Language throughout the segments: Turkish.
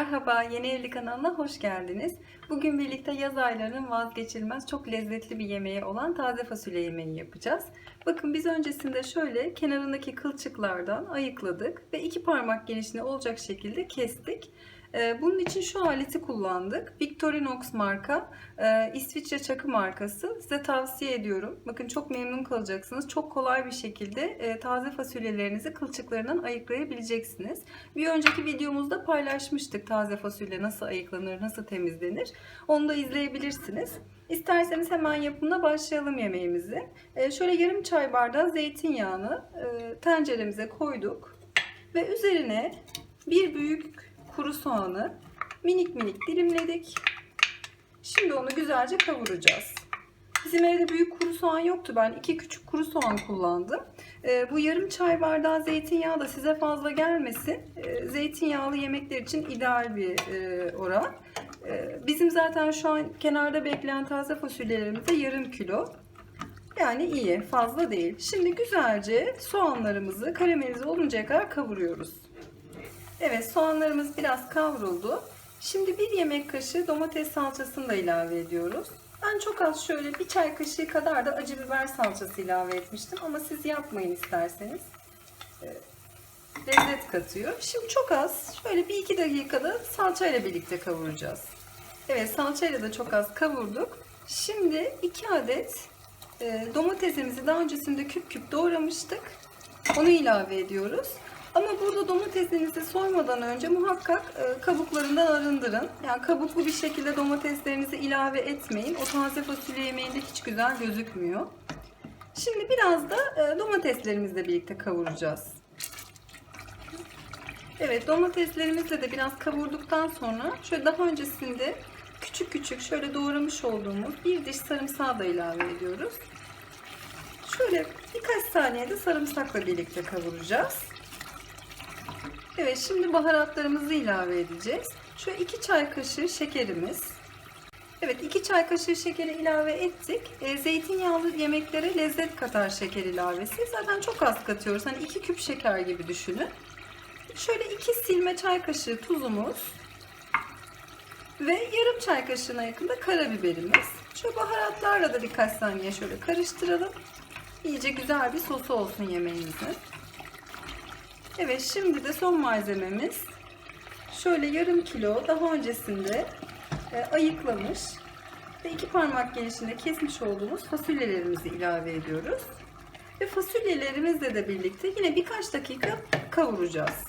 Merhaba, Yeni Evli kanalına hoş geldiniz. Bugün birlikte yaz aylarının vazgeçilmez çok lezzetli bir yemeği olan taze fasulye yemeği yapacağız. Bakın biz öncesinde şöyle kenarındaki kılçıklardan ayıkladık ve iki parmak genişliğinde olacak şekilde kestik. Ee, Bunun için şu aleti kullandık. Victorinox marka, e, İsviçre çakı markası. Size tavsiye ediyorum. Bakın çok memnun kalacaksınız. Çok kolay bir şekilde e, taze fasulyelerinizi kılçıklarından ayıklayabileceksiniz. Bir önceki videomuzda paylaşmıştık taze fasulye nasıl ayıklanır, nasıl temizlenir. Onu da izleyebilirsiniz. İsterseniz hemen yapımına başlayalım yemeğimizi. Şöyle yarım çay bardağı zeytinyağını tenceremize koyduk. Ve üzerine bir büyük kuru soğanı minik minik dilimledik. Şimdi onu güzelce kavuracağız. Bizim evde büyük kuru soğan yoktu. Ben iki küçük kuru soğan kullandım. Ee, bu yarım çay bardağı zeytinyağı da size fazla gelmesin. Ee, zeytinyağlı yemekler için ideal bir e, oran. Ee, bizim zaten şu an kenarda bekleyen taze fasulyelerimiz de yarım kilo. Yani iyi, fazla değil. Şimdi güzelce soğanlarımızı karamelize oluncaya kadar kavuruyoruz. Evet soğanlarımız biraz kavruldu. Şimdi bir yemek kaşığı domates salçasını da ilave ediyoruz. Ben çok az şöyle bir çay kaşığı kadar da acı biber salçası ilave etmiştim. Ama siz yapmayın isterseniz. Ee, lezzet katıyor. Şimdi çok az şöyle bir iki dakikada salçayla birlikte kavuracağız. Evet salçayla da çok az kavurduk. Şimdi iki adet e, domatesimizi daha öncesinde küp küp doğramıştık. Onu ilave ediyoruz. Ama burada domatesinizi soymadan önce muhakkak e, kabuklarından arındırın. Yani kabuklu bir şekilde domateslerinizi ilave etmeyin. O taze fasulye yemeğinde hiç güzel gözükmüyor. Şimdi biraz da e, domateslerimizle birlikte kavuracağız. Evet domateslerimizle de biraz kavurduktan sonra şöyle daha öncesinde küçük küçük şöyle doğramış olduğumuz bir diş sarımsağı da ilave ediyoruz. Şöyle birkaç saniyede sarımsakla birlikte kavuracağız. Evet şimdi baharatlarımızı ilave edeceğiz. Şöyle 2 çay kaşığı şekerimiz. Evet 2 çay kaşığı şekeri ilave ettik. E, zeytinyağlı yemeklere lezzet katar şeker ilavesi. Zaten çok az katıyoruz. Hani 2 küp şeker gibi düşünün. Şöyle 2 silme çay kaşığı tuzumuz. Ve yarım çay kaşığına yakın da karabiberimiz. Şöyle baharatlarla da birkaç saniye şöyle karıştıralım. İyice güzel bir sosu olsun yemeğimizin. Evet şimdi de son malzememiz şöyle yarım kilo daha öncesinde e, ayıklamış ve iki parmak genişliğinde kesmiş olduğumuz fasulyelerimizi ilave ediyoruz. Ve fasulyelerimizle de birlikte yine birkaç dakika kavuracağız.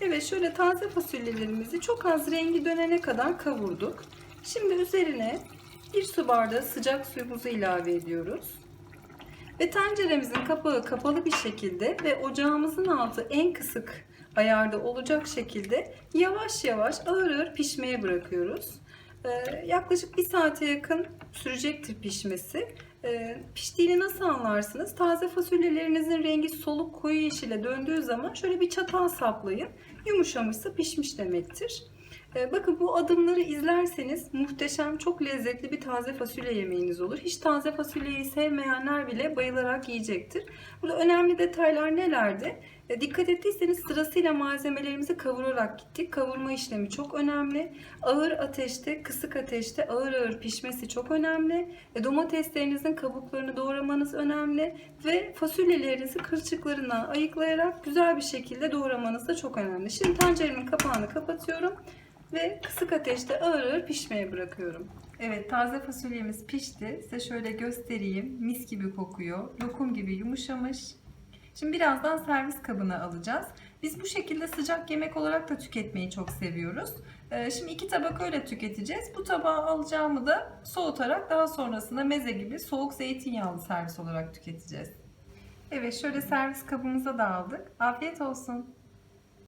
Evet şöyle taze fasulyelerimizi çok az rengi dönene kadar kavurduk. Şimdi üzerine bir su bardağı sıcak suyumuzu ilave ediyoruz. Ve tenceremizin kapağı kapalı bir şekilde ve ocağımızın altı en kısık ayarda olacak şekilde yavaş yavaş ağır ağır pişmeye bırakıyoruz. Ee, yaklaşık bir saate yakın sürecektir pişmesi. Ee, piştiğini nasıl anlarsınız? Taze fasulyelerinizin rengi soluk koyu yeşile döndüğü zaman şöyle bir çatal saplayın. Yumuşamışsa pişmiş demektir. Ee, bakın bu adımları izlerseniz muhteşem, çok lezzetli bir taze fasulye yemeğiniz olur. Hiç taze fasulyeyi sevmeyenler bile bayılarak yiyecektir. Burada önemli detaylar nelerdi? E, dikkat ettiyseniz sırasıyla malzemelerimizi kavurarak gittik. Kavurma işlemi çok önemli. Ağır ateşte, kısık ateşte ağır ağır pişmesi çok önemli. Domateslerinizin kabuklarını doğramanız önemli. Ve fasulyelerinizi kılçıklarından ayıklayarak güzel bir şekilde doğramanız da çok önemli. Şimdi tenceremin kapağını kapatıyorum ve kısık ateşte ağır ağır pişmeye bırakıyorum. Evet taze fasulyemiz pişti. Size şöyle göstereyim. Mis gibi kokuyor. Lokum gibi yumuşamış. Şimdi birazdan servis kabına alacağız. Biz bu şekilde sıcak yemek olarak da tüketmeyi çok seviyoruz. Ee, Şimdi iki tabak öyle tüketeceğiz. Bu tabağı alacağımı da soğutarak daha sonrasında meze gibi soğuk zeytinyağlı servis olarak tüketeceğiz. Evet şöyle servis kabımıza da aldık. Afiyet olsun.